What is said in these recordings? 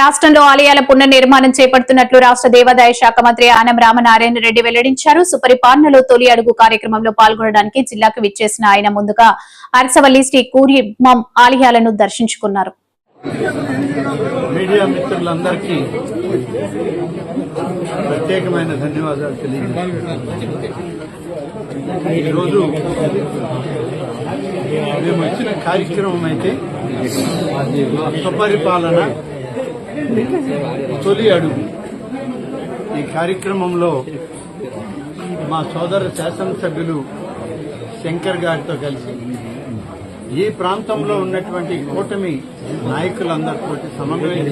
రాష్ట్రంలో ఆలయాల పునర్నిర్మాణం చేపడుతున్నట్లు రాష్ట్ర దేవాదాయ శాఖ మంత్రి ఆనం రామనారాయణ రెడ్డి వెల్లడించారు. సుపరిపాలనలో తొలి అడుగు కార్యక్రమంలో పాల్గొనడానికి జిల్లాకు విచ్చేసిన ఆయన ముందుగా అరసవల్లి శ్రీ కూర్మం ఆలయాలను దర్శించుకున్నారు. మీడియా మిత్రులందరికీ ప్రత్యేకమైన ధన్యవాదాలు తెలియజేస్తున్నాను. ఈరోజు మేము వచ్చిన కార్యక్రమం అయితే సుపరిపాలన తొలి అడుగు. ఈ కార్యక్రమంలో మా సోదర శాసనసభ్యులు శంకర్ గారితో కలిసి ఈ ప్రాంతంలో ఉన్నటువంటి కూటమి నాయకులందరితో సమన్వయం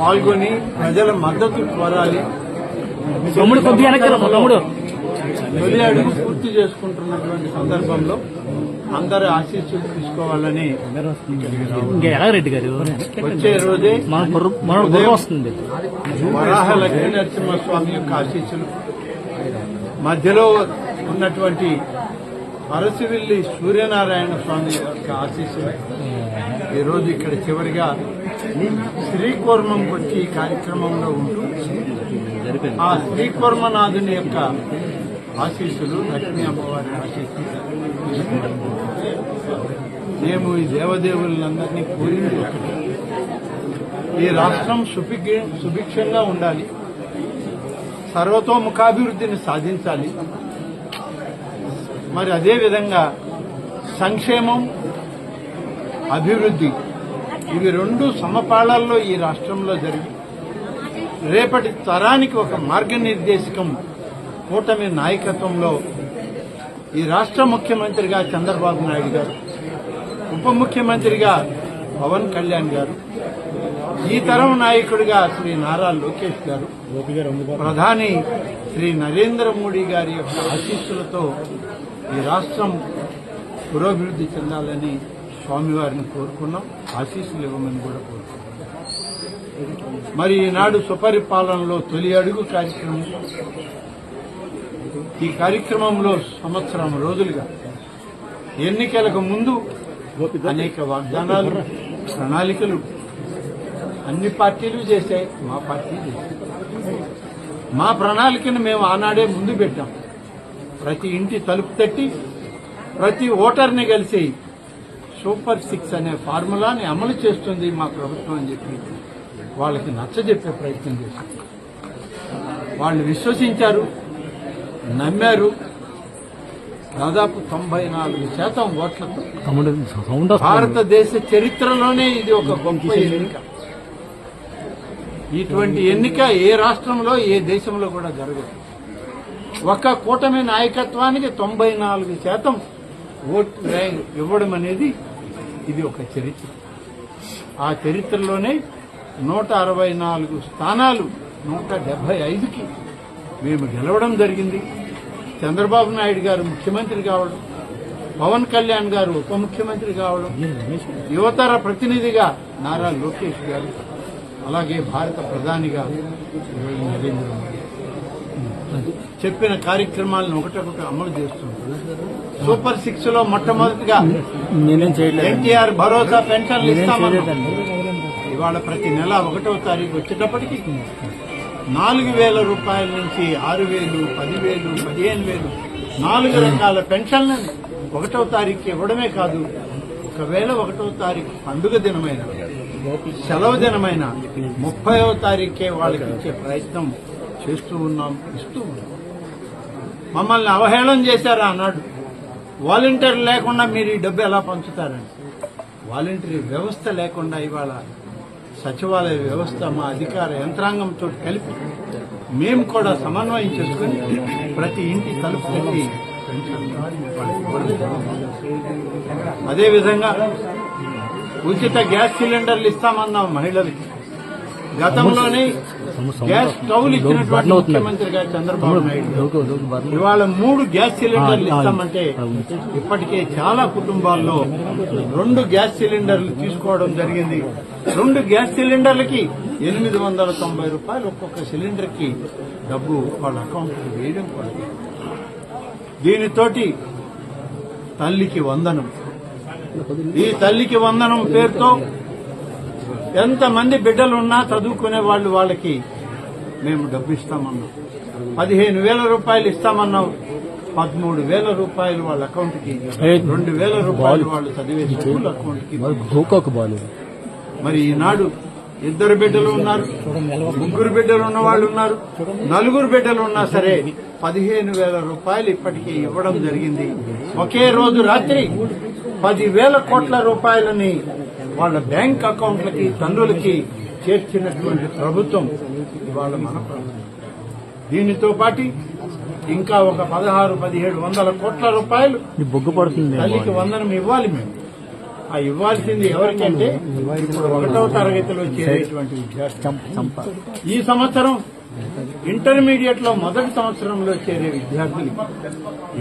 పాల్గొని ప్రజల మద్దతు కోరాలి. తమ్ముడు. తొలి అడుగు పూర్తి చేసుకుంటున్నటువంటి సందర్భంలో అందరి ఆశీస్సులు తీసుకోవాలని గారు? వచ్చే రోజే వస్తుంది. వరాహ లక్ష్మీ నరసింహస్వామి యొక్క ఆశీస్సులు మధ్యలో ఉన్నటువంటి అరసివిల్లి సూర్యనారాయణ స్వామి యొక్క ఆశీస్సులు. ఈరోజు ఇక్కడ చివరిగా శ్రీకూర్మంకి వచ్చి ఈ కార్యక్రమంలో ఉంటూ ఆ శ్రీకూర్మనాథుని యొక్క ఆశీస్సులు లక్ష్మీ అమ్మవారి ఆశీస్సులు. మేము ఈ దేవదేవులందరినీ కోరింది ఒకటి ఈ రాష్ట్రం సుభిక్ష సుభిక్షంగా ఉండాలి. సర్వతోముఖాభివృద్ధిని సాధించాలి. మరి అదేవిధంగా సంక్షేమం అభివృద్ధి ఇవి రెండు సమపాళల్లో ఈ రాష్ట్రంలో జరిగి రేపటి తరానికి ఒక మార్గనిర్దేశకం కూటమి నాయకత్వంలో ఈ రాష్ట్ర ముఖ్యమంత్రిగా చంద్రబాబు నాయుడు గారు ఉప ముఖ్యమంత్రిగా పవన్ కళ్యాణ్ గారు ఈ తరం నాయకుడిగా శ్రీ నారా లోకేష్ గారు ప్రధాని శ్రీ నరేంద్ర మోడీ గారి యొక్క ఆశీస్సులతో ఈ రాష్ట్రం పురోభివృద్ధి చెందాలని స్వామివారిని కోరుకున్నాం ఆశీస్సులు ఇవ్వమని కూడా కోరుకున్నాం. మరి ఈనాడు సుపరిపాలనలో తొలి అడుగు కార్యక్రమం ఈ కార్యక్రమంలో సంవత్సరం రోజులుగా ఎన్నికలకు ముందు అనేక వాగ్దానాలు ప్రణాళికలు అన్ని పార్టీలు చేశాయి మా పార్టీ చేశాయి మా ప్రణాళికను మేము ఆనాడే ముందు పెట్టాం. ప్రతి ఇంటి తలుపు తట్టి ప్రతి ఓటర్ని కలిసి సూపర్ సిక్స్ అనే ఫార్ములాని అమలు చేస్తుంది మా ప్రభుత్వం అని చెప్పి వాళ్ళకి నచ్చజెప్పే ప్రయత్నం చేశాం. వాళ్ళు విశ్వసించారు. నమ్మారు. దాదాపు తొంభై నాలుగు శాతం ఓట్లతో భారతదేశ చరిత్రలోనే ఇది ఒక గొప్ప ఎన్నిక. ఇటువంటి ఎన్నిక ఏ రాష్ట్రంలో ఏ దేశంలో కూడా జరగదు. ఒక కూటమి నాయకత్వానికి తొంభై నాలుగు శాతం ఓటు ర్యాంక్ ఇవ్వడం అనేది ఇది ఒక చరిత్ర. ఆ చరిత్రలోనే నూట అరవై నాలుగు స్థానాలు నూట డెబ్బై ఐదుకి మేము గెలవడం జరిగింది. చంద్రబాబు నాయుడు గారు ముఖ్యమంత్రి కావడం పవన్ కళ్యాణ్ గారు ఉప ముఖ్యమంత్రి కావడం యువతర ప్రతినిధిగా నారా లోకేష్ గారు అలాగే భారత ప్రధానిగా నరేంద్ర మోడీ. చెప్పిన కార్యక్రమాలను ఒకటొకటి అమలు చేస్తున్నారు. సూపర్ సిక్స్లో మొట్టమొదటిగా ఎన్టీఆర్ భరోసా పెన్షన్లు చేయలేదండి ఇవాళ ప్రతి నెల ఒకటవ తారీఖు వచ్చేటప్పటికి నాలుగు వేల రూపాయల నుంచి ఆరు వేలు పదివేలు పదిహేను వేలు నాలుగు రకాల పెన్షన్లను ఒకటో తారీఖు ఇవ్వడమే కాదు ఒకవేళ ఒకటో తారీఖు పండుగ దినమైన సెలవు దినమైన ముప్పైవ తారీఖే వాళ్ళకి ఇచ్చే ప్రయత్నం చేస్తూ ఉన్నాం ఇస్తూ ఉన్నాం. మమ్మల్ని అవహేళన చేశారా అన్నాడు. వాలంటీర్ లేకుండా మీరు ఈ డబ్బు ఎలా పంచుతారని. వాలంటరీ వ్యవస్థ లేకుండా ఇవాళ సచివాలయ వ్యవస్థ మా అధికార యంత్రాంగంతో కలిపి మేము కూడా సమన్వయం చేసుకుని ప్రతి ఇంటి తలుపు తట్టి అదేవిధంగా ఉచిత గ్యాస్ సిలిండర్లు ఇస్తామన్నాం మహిళలకి. గతంలోనే గ్యాస్ స్టవ్లు ఇచ్చినటువంటి ముఖ్యమంత్రిగా చంద్రబాబు నాయుడు గారు. ఇవాళ మూడు గ్యాస్ సిలిండర్లు ఇస్తామంటే ఇప్పటికే చాలా కుటుంబాల్లో రెండు గ్యాస్ సిలిండర్లు తీసుకోవడం జరిగింది. రెండు గ్యాస్ సిలిండర్లకి ఎనిమిది వందల తొంభై రూపాయలు ఒక్కొక్క సిలిండర్కి డబ్బు వాళ్ళ అకౌంట్ వేయడం కూడా దీనితోటి తల్లికి వందనం. ఈ తల్లికి వందనం పేరుతో ఎంతమంది బిడ్డలు ఉన్నా చదువుకునే వాళ్ళు వాళ్ళకి మేము డబ్బు ఇస్తామన్నాం పదిహేను వేల రూపాయలు ఇస్తామన్నాం. పదమూడు వేల రూపాయలు వాళ్ళ అకౌంట్కి రెండు వేల రూపాయలు వాళ్ళు చదివే స్కూల్ అకౌంట్కి మరి ఈనాడు ఇద్దరు బిడ్డలు ఉన్నారు ముగ్గురు బిడ్డలు ఉన్న వాళ్ళు ఉన్నారు. నలుగురు బిడ్డలు ఉన్నా సరే పదిహేను వేల రూపాయలు ఇప్పటికే ఇవ్వడం జరిగింది. ఒకే రోజు రాత్రి పదివేల కోట్ల రూపాయలని వాళ్ళ బ్యాంక్ అకౌంట్లకి తండ్రులకి చేర్చినటువంటి ప్రభుత్వం ఇవాళ మన ప్రభుత్వం. దీనితో పాటు ఇంకా ఒక పదహారు పదిహేడు వందల కోట్ల రూపాయలు బొగ్గు పడుతుంది తల్లికి వందనం ఇవ్వాలి మేము. ఆ ఇవ్వాల్సింది ఎవరికంటే ఇప్పుడు ఒకటవ తరగతిలో చేరేటువంటి విద్యార్థి ఈ సంవత్సరం ఇంటర్మీడియట్లో మొదటి సంవత్సరంలో చేరే విద్యార్థులు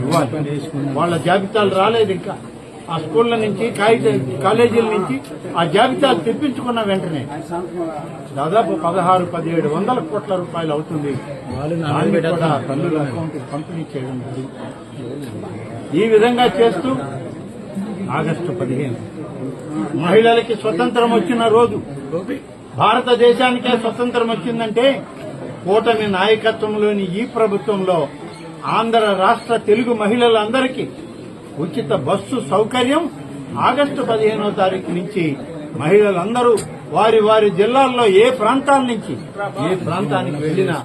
ఇవ్వాలి. వాళ్ళ జాబితాలు రాలేదు ఇంకా. ఆ స్కూళ్ళ నుంచి కాలేజీల నుంచి ఆ జాబితాలు తెప్పించుకున్న వెంటనే దాదాపు పదహారు పదిహేడు వందల కోట్ల రూపాయలు అవుతుంది. కూడా తల్లుల అకౌంట్ పంపిణీ చేయడం. ఈ విధంగా చేస్తూ ఆగస్టు పదిహేను. మహిళలకి స్వతంత్రం వచ్చిన రోజు భారతదేశానికే స్వతంత్రం వచ్చిందంటే కూటమి నాయకత్వంలోని ఈ ప్రభుత్వంలో ఆంధ్ర రాష్ట్ర తెలుగు మహిళలందరికీ ఉచిత బస్సు సౌకర్యం ఆగస్టు పదిహేనో తారీఖు నుంచి మహిళలందరూ వారి వారి జిల్లాల్లో ఏ ప్రాంతాల నుంచి ఏ ప్రాంతానికి వెళ్ళినా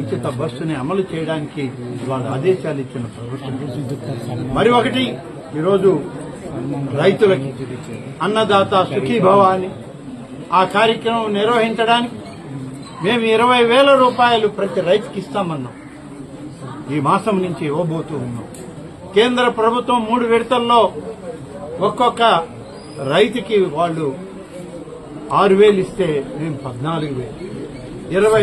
ఉచిత బస్సుని అమలు చేయడానికి వాళ్ళ ఆదేశాలు ఇచ్చిన ప్రభుత్వం. మరి ఒకటి ఈరోజు రైతులకి అన్నదాత సుఖీభవ అని ఆ కార్యక్రమం నిర్వహించడానికి మేము ఇరవై వేల రూపాయలు ప్రతి రైతుకి ఇస్తామన్నాం. ఈ మాసం నుంచి ఇవ్వబోతూ ఉన్నాం. కేంద్ర ప్రభుత్వం మూడు విడతల్లో ఒక్కొక్క రైతుకి వాళ్ళు ఆరు వేలు ఇస్తే మేము పద్నాలుగు వేలు. ఇరవై